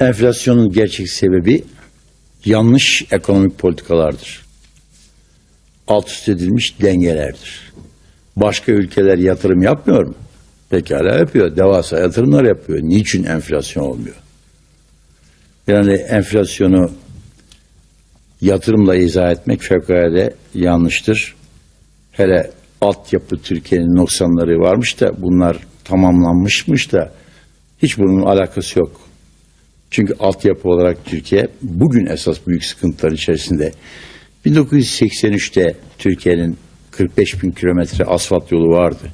Enflasyonun gerçek sebebi yanlış ekonomik politikalardır. Alt üst edilmiş dengelerdir. Başka ülkeler yatırım yapmıyor mu? Pekala yapıyor. Devasa yatırımlar yapıyor. Niçin enflasyon olmuyor? Yani enflasyonu yatırımla izah etmek fevkalade yanlıştır. Hele altyapı Türkiye'nin noksanları varmış da bunlar tamamlanmışmış da hiç bunun alakası yok. Çünkü altyapı olarak Türkiye bugün esas büyük sıkıntılar içerisinde. 1983'te Türkiye'nin 45 bin kilometre asfalt yolu vardı.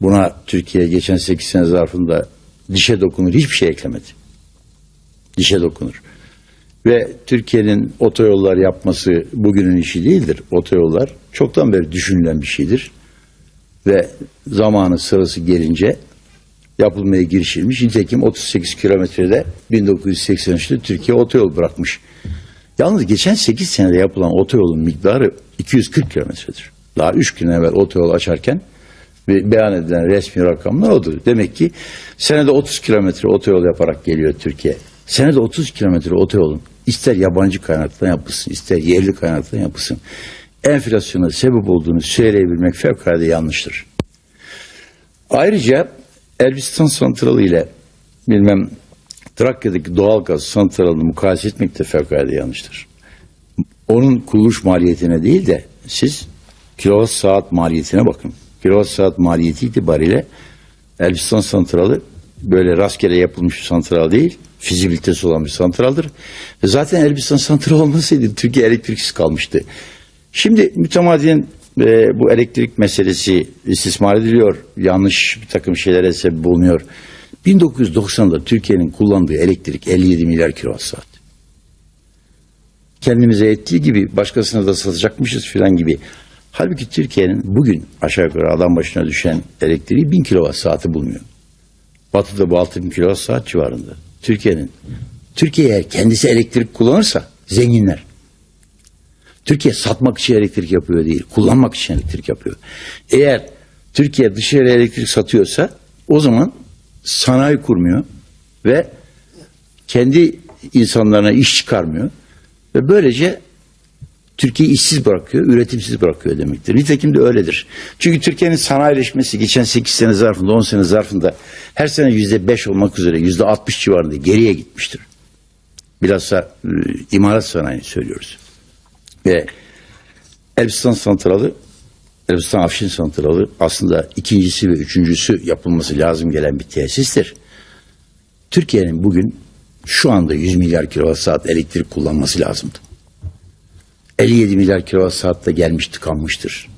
Buna Türkiye geçen 8 sene zarfında dişe dokunur hiçbir şey eklemedi. Dişe dokunur. Ve Türkiye'nin otoyollar yapması bugünün işi değildir. Otoyollar çoktan beri düşünülen bir şeydir. Ve zamanı sırası gelince yapılmaya girişilmiş. Nitekim 38 kilometrede 1983'te Türkiye otoyol bırakmış. Yalnız geçen 8 senede yapılan otoyolun miktarı 240 kilometredir. Daha 3 gün evvel otoyol açarken beyan edilen resmi rakamlar odur. Demek ki senede 30 kilometre otoyol yaparak geliyor Türkiye. Senede 30 kilometre otoyolun ister yabancı kaynaktan yapılsın, ister yerli kaynaktan yapılsın. Enflasyona sebep olduğunu söyleyebilmek fevkalade yanlıştır. Ayrıca Elbistan santralı ile bilmem Trakya'daki doğalgaz santralını mukayese etmek de fevkalade yanlıştır. Onun kuruluş maliyetine değil de siz kilowatt saat maliyetine bakın. Kilowatt saat maliyeti itibariyle Elbistan santralı böyle rastgele yapılmış bir santral değil, fizibilitesi olan bir santraldır. Zaten Elbistan santralı olmasaydı Türkiye elektriksiz kalmıştı. Şimdi mütemadiyen e, bu elektrik meselesi istismar ediliyor. Yanlış bir takım şeylere sebep bulunuyor. 1990'da Türkiye'nin kullandığı elektrik 57 milyar kilowatt saat. Kendimize ettiği gibi başkasına da satacakmışız filan gibi. Halbuki Türkiye'nin bugün aşağı yukarı adam başına düşen elektriği 1000 kilowatt saati bulunuyor. Batı'da bu 6000 kilowatt saat civarında. Türkiye'nin Türkiye eğer kendisi elektrik kullanırsa zenginler. Türkiye satmak için elektrik yapıyor değil, kullanmak için elektrik yapıyor. Eğer Türkiye dışarı elektrik satıyorsa o zaman sanayi kurmuyor ve kendi insanlarına iş çıkarmıyor ve böylece Türkiye'yi işsiz bırakıyor, üretimsiz bırakıyor demektir. Nitekim de öyledir. Çünkü Türkiye'nin sanayileşmesi geçen 8 sene zarfında, 10 sene zarfında her sene yüzde 5 olmak üzere yüzde 60 civarında geriye gitmiştir. Bilhassa e, imalat sanayini söylüyoruz. Ve Elbistan Santralı, Elbistan Afşin Santralı aslında ikincisi ve üçüncüsü yapılması lazım gelen bir tesistir. Türkiye'nin bugün şu anda 100 milyar kilowatt saat elektrik kullanması lazımdı. 57 milyar kilowatt saatte gelmiş tıkanmıştır.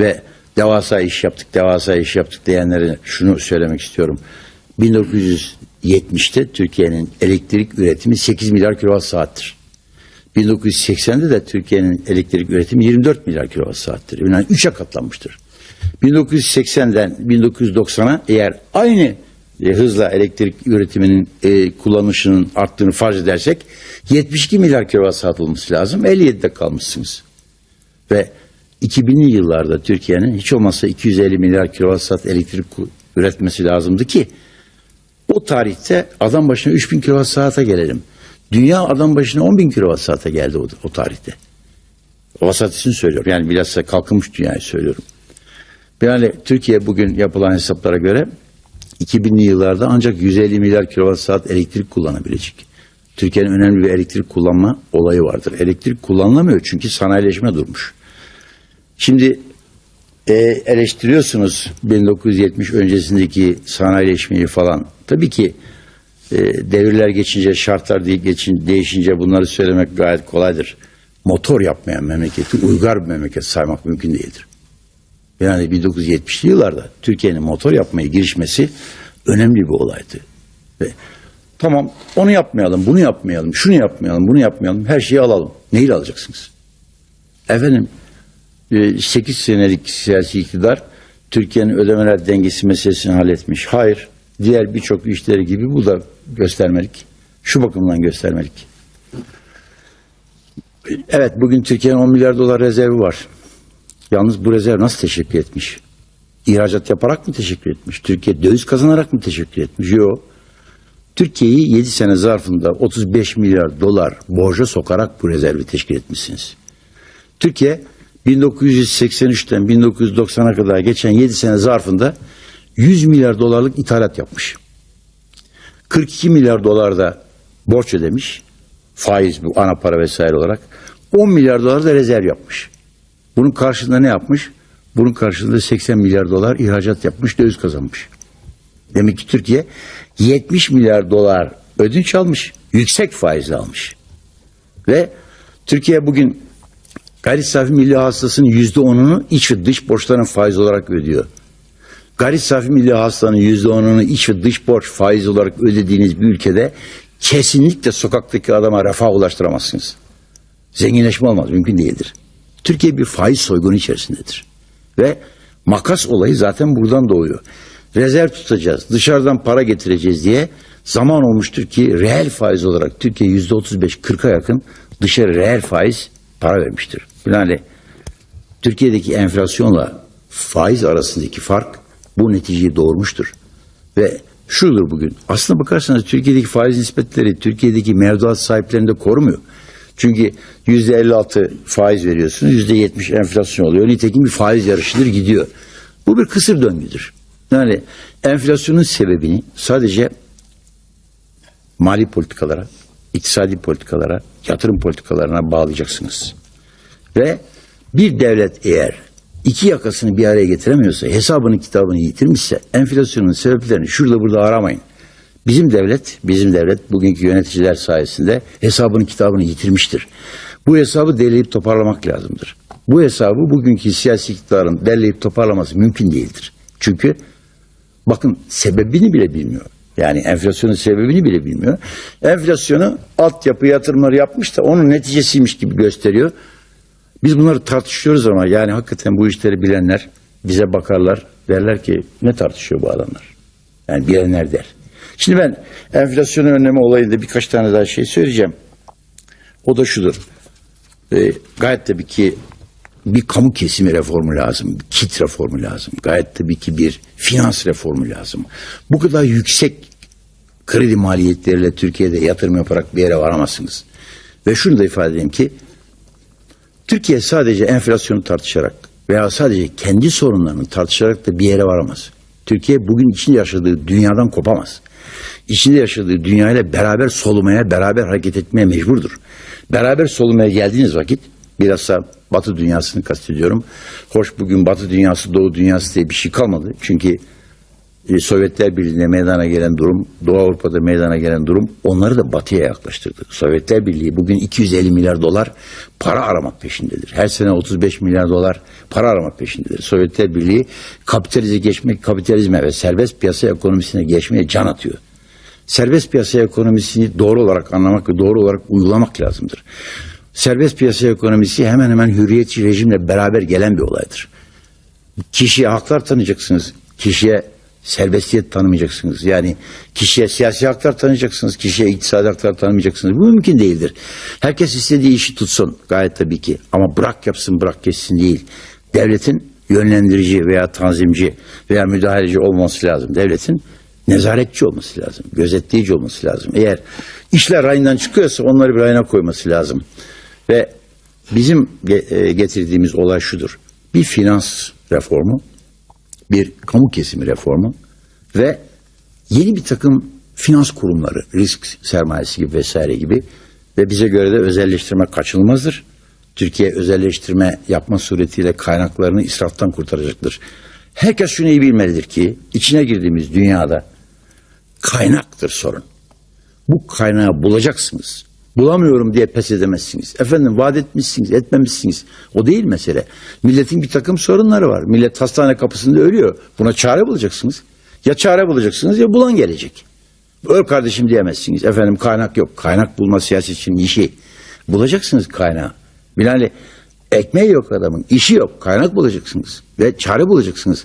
Ve devasa iş yaptık, devasa iş yaptık diyenlere şunu söylemek istiyorum. 1970'te Türkiye'nin elektrik üretimi 8 milyar kilowatt saattir. 1980'de de Türkiye'nin elektrik üretimi 24 milyar kilowatt saattir. Yani 3'e katlanmıştır. 1980'den 1990'a eğer aynı e, hızla elektrik üretiminin e, kullanışının arttığını farz edersek 72 milyar kilowatt saat olması lazım. 57'de kalmışsınız. Ve 2000'li yıllarda Türkiye'nin hiç olmazsa 250 milyar kilowatt saat elektrik üretmesi lazımdı ki o tarihte adam başına 3000 kilowatt saate gelelim. Dünya adam başına 10 bin kilowatt saate geldi o, o tarihte. O vasatisini söylüyorum. Yani bilhassa kalkınmış dünyayı söylüyorum. Yani Türkiye bugün yapılan hesaplara göre 2000'li yıllarda ancak 150 milyar kilowatt saat elektrik kullanabilecek. Türkiye'nin önemli bir elektrik kullanma olayı vardır. Elektrik kullanılamıyor çünkü sanayileşme durmuş. Şimdi e, eleştiriyorsunuz 1970 öncesindeki sanayileşmeyi falan. Tabii ki e, devirler geçince, şartlar değişince bunları söylemek gayet kolaydır. Motor yapmayan memleketi uygar bir memleket saymak mümkün değildir. Yani 1970'li yıllarda Türkiye'nin motor yapmaya girişmesi önemli bir olaydı. Ve tamam onu yapmayalım, bunu yapmayalım, şunu yapmayalım, bunu yapmayalım, her şeyi alalım. Neyle alacaksınız? Efendim 8 senelik siyasi iktidar Türkiye'nin ödemeler dengesi meselesini halletmiş. Hayır. Diğer birçok işleri gibi bu da göstermelik. Şu bakımdan göstermelik. Evet bugün Türkiye'nin 10 milyar dolar rezervi var. Yalnız bu rezerv nasıl teşekkür etmiş? İhracat yaparak mı teşekkür etmiş? Türkiye döviz kazanarak mı teşekkür etmiş? Yok. Türkiye'yi 7 sene zarfında 35 milyar dolar borca sokarak bu rezervi teşkil etmişsiniz. Türkiye 1983'ten 1990'a kadar geçen 7 sene zarfında 100 milyar dolarlık ithalat yapmış. 42 milyar dolar da borç ödemiş. Faiz bu ana para vesaire olarak. 10 milyar dolar da rezerv yapmış. Bunun karşılığında ne yapmış? Bunun karşılığında 80 milyar dolar ihracat yapmış, döviz kazanmış. Demek ki Türkiye 70 milyar dolar ödünç almış, yüksek faizle almış. Ve Türkiye bugün gayri safi milli hasılasının yüzde onunu iç ve dış borçların faiz olarak ödüyor. Gayri safi milli hasılanın yüzde onunu iç ve dış borç faiz olarak ödediğiniz bir ülkede kesinlikle sokaktaki adama refah ulaştıramazsınız. Zenginleşme olmaz, mümkün değildir. Türkiye bir faiz soygunu içerisindedir. Ve makas olayı zaten buradan doğuyor. Rezerv tutacağız, dışarıdan para getireceğiz diye zaman olmuştur ki reel faiz olarak Türkiye yüzde 35-40'a yakın dışarı reel faiz para vermiştir. Binaenaleyh Türkiye'deki enflasyonla faiz arasındaki fark bu neticeyi doğurmuştur. Ve şudur bugün. Aslına bakarsanız Türkiye'deki faiz nispetleri Türkiye'deki mevduat sahiplerini de korumuyor. Çünkü yüzde 56 faiz veriyorsunuz, yüzde 70 enflasyon oluyor. Nitekim bir faiz yarışıdır gidiyor. Bu bir kısır döngüdür. Yani enflasyonun sebebini sadece mali politikalara, iktisadi politikalara, yatırım politikalarına bağlayacaksınız. Ve bir devlet eğer iki yakasını bir araya getiremiyorsa, hesabını kitabını yitirmişse, enflasyonun sebeplerini şurada burada aramayın. Bizim devlet, bizim devlet bugünkü yöneticiler sayesinde hesabını kitabını yitirmiştir. Bu hesabı derleyip toparlamak lazımdır. Bu hesabı bugünkü siyasi iktidarın derleyip toparlaması mümkün değildir. Çünkü bakın sebebini bile bilmiyor. Yani enflasyonun sebebini bile bilmiyor. Enflasyonu altyapı yatırımları yapmış da onun neticesiymiş gibi gösteriyor. Biz bunları tartışıyoruz ama yani hakikaten bu işleri bilenler bize bakarlar derler ki ne tartışıyor bu adamlar? Yani bilenler der. Şimdi ben enflasyonu önleme olayında birkaç tane daha şey söyleyeceğim. O da şudur. Ee, gayet tabii ki bir kamu kesimi reformu lazım. Bir kit reformu lazım. Gayet tabii ki bir finans reformu lazım. Bu kadar yüksek kredi maliyetleriyle Türkiye'de yatırım yaparak bir yere varamazsınız. Ve şunu da ifade edeyim ki Türkiye sadece enflasyonu tartışarak veya sadece kendi sorunlarını tartışarak da bir yere varamaz. Türkiye bugün içinde yaşadığı dünyadan kopamaz. İçinde yaşadığı dünyayla beraber solumaya, beraber hareket etmeye mecburdur. Beraber solumaya geldiğiniz vakit bilhassa Batı dünyasını kastediyorum. Hoş bugün Batı dünyası, Doğu dünyası diye bir şey kalmadı. Çünkü Sovyetler Birliği'nde meydana gelen durum, Doğu Avrupa'da meydana gelen durum onları da batıya yaklaştırdı. Sovyetler Birliği bugün 250 milyar dolar para aramak peşindedir. Her sene 35 milyar dolar para aramak peşindedir. Sovyetler Birliği kapitalize geçmek, kapitalizme ve serbest piyasa ekonomisine geçmeye can atıyor. Serbest piyasa ekonomisini doğru olarak anlamak ve doğru olarak uygulamak lazımdır. Serbest piyasa ekonomisi hemen hemen hürriyetçi rejimle beraber gelen bir olaydır. Kişiye haklar tanıyacaksınız. Kişiye serbestiyet tanımayacaksınız. Yani kişiye siyasi haklar tanıyacaksınız. Kişiye iktisadi haklar tanımayacaksınız. Bu mümkün değildir. Herkes istediği işi tutsun gayet tabii ki. Ama bırak yapsın bırak geçsin değil. Devletin yönlendirici veya tanzimci veya müdahaleci olması lazım. Devletin nezaretçi olması lazım. Gözetleyici olması lazım. Eğer işler rayından çıkıyorsa onları bir rayına koyması lazım. Ve bizim e, getirdiğimiz olay şudur. Bir finans reformu, bir kamu kesimi reformu ve yeni bir takım finans kurumları, risk sermayesi gibi vesaire gibi ve bize göre de özelleştirme kaçınılmazdır. Türkiye özelleştirme yapma suretiyle kaynaklarını israftan kurtaracaktır. Herkes şunu iyi bilmelidir ki içine girdiğimiz dünyada kaynaktır sorun. Bu kaynağı bulacaksınız. Bulamıyorum diye pes edemezsiniz. Efendim vaat etmişsiniz, etmemişsiniz. O değil mesele. Milletin bir takım sorunları var. Millet hastane kapısında ölüyor. Buna çare bulacaksınız. Ya çare bulacaksınız ya bulan gelecek. Öl kardeşim diyemezsiniz. Efendim kaynak yok. Kaynak bulma siyasetçinin işi. Bulacaksınız kaynağı. Binaenaleyh ekmeği yok adamın. işi yok. Kaynak bulacaksınız. Ve çare bulacaksınız.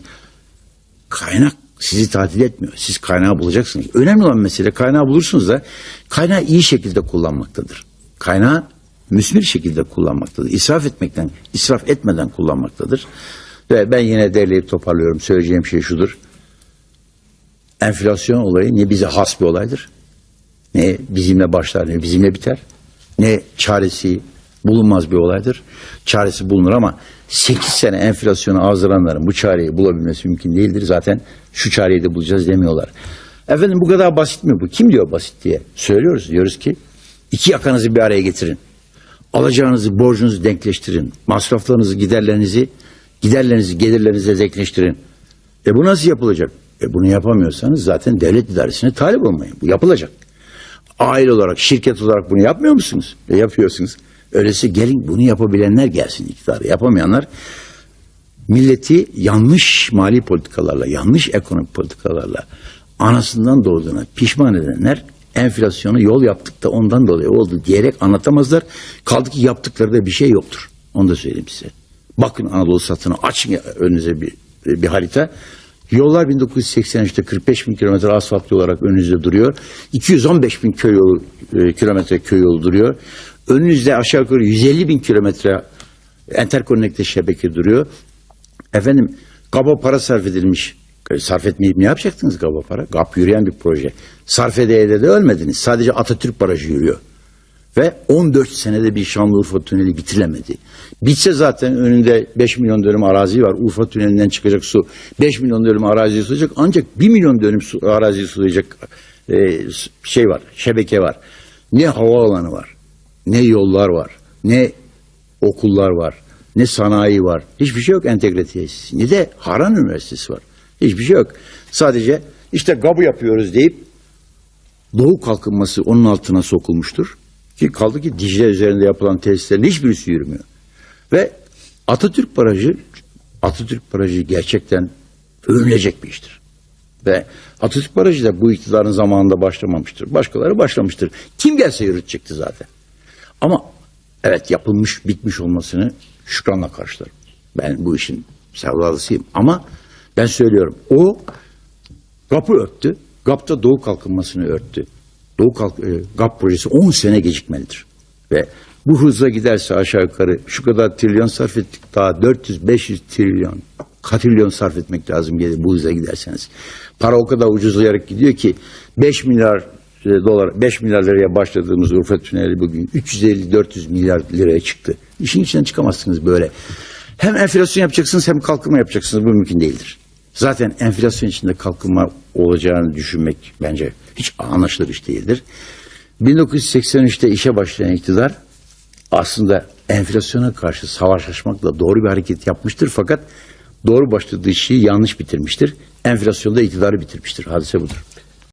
Kaynak sizi tatil etmiyor. Siz kaynağı bulacaksınız. Önemli olan mesele kaynağı bulursunuz da kaynağı iyi şekilde kullanmaktadır. Kaynağı müsmir şekilde kullanmaktadır. İsraf etmekten, israf etmeden kullanmaktadır. Ve ben yine derleyip toparlıyorum. Söyleyeceğim şey şudur. Enflasyon olayı ne bize has bir olaydır Ne bizimle başlar ne bizimle biter. Ne çaresi bulunmaz bir olaydır. Çaresi bulunur ama 8 sene enflasyona hazırlananların bu çareyi bulabilmesi mümkün değildir. Zaten şu çareyi de bulacağız demiyorlar. Efendim bu kadar basit mi bu? Kim diyor basit diye? Söylüyoruz. Diyoruz ki iki yakanızı bir araya getirin. Alacağınızı, borcunuzu denkleştirin. Masraflarınızı, giderlerinizi, giderlerinizi, gelirlerinizi denkleştirin. E bu nasıl yapılacak? E bunu yapamıyorsanız zaten devlet idaresine talip olmayın. Bu yapılacak. Aile olarak, şirket olarak bunu yapmıyor musunuz? E yapıyorsunuz. Öyleyse gelin bunu yapabilenler gelsin iktidara. Yapamayanlar milleti yanlış mali politikalarla, yanlış ekonomik politikalarla anasından doğduğuna pişman edenler enflasyonu yol yaptık da ondan dolayı oldu diyerek anlatamazlar. Kaldı ki yaptıkları da bir şey yoktur. Onu da söyleyeyim size. Bakın Anadolu satını açın önünüze bir, bir harita. Yollar 1983'te 45 bin kilometre asfalt yol olarak önünüzde duruyor. 215 bin köy yolu, e, kilometre köy yolu duruyor. Önünüzde aşağı yukarı 150 bin kilometre enterkonnekte şebeke duruyor. Efendim GAP'a para sarf edilmiş. E, Sarf etmeyip ne yapacaktınız GAP'a para? GAP yürüyen bir proje. Sarf edeye de ölmediniz. Sadece Atatürk barajı yürüyor. Ve 14 senede bir Şanlıurfa Tüneli bitirilmedi. Bitse zaten önünde 5 milyon dönüm arazi var. Urfa Tüneli'nden çıkacak su 5 milyon dönüm araziyi sulayacak. Ancak 1 milyon dönüm su, araziyi sulayacak e, şey var, şebeke var. Ne havaalanı var, ne yollar var, ne okullar var, ne sanayi var. Hiçbir şey yok entegre tesis. Ne de Haran Üniversitesi var. Hiçbir şey yok. Sadece işte GAB'ı yapıyoruz deyip Doğu kalkınması onun altına sokulmuştur. Ki kaldı ki Dicle üzerinde yapılan tesislerin hiçbirisi yürümüyor. Ve Atatürk Barajı Atatürk Barajı gerçekten övünülecek bir iştir. Ve Atatürk Barajı da bu iktidarın zamanında başlamamıştır. Başkaları başlamıştır. Kim gelse yürütecekti zaten. Ama evet yapılmış, bitmiş olmasını şükranla karşılarım. Ben bu işin sevdalısıyım. Ama ben söylüyorum o GAP'ı örttü. GAP da Doğu Kalkınması'nı örttü. Doğu Kalk e, GAP projesi 10 sene gecikmelidir. Ve bu hızla giderse aşağı yukarı şu kadar trilyon sarf ettik daha 400-500 trilyon katrilyon sarf etmek lazım gelir bu hızla giderseniz. Para o kadar ucuzlayarak gidiyor ki 5 milyar e, dolar 5 milyar liraya başladığımız Urfa Tüneli bugün 350-400 milyar liraya çıktı. İşin içinden çıkamazsınız böyle. Hem enflasyon yapacaksınız hem kalkınma yapacaksınız. Bu mümkün değildir. Zaten enflasyon içinde kalkınma olacağını düşünmek bence hiç anlaşılır iş değildir. 1983'te işe başlayan iktidar aslında enflasyona karşı savaş açmakla doğru bir hareket yapmıştır fakat doğru başladığı işi yanlış bitirmiştir. Enflasyonda iktidarı bitirmiştir. Hadise budur.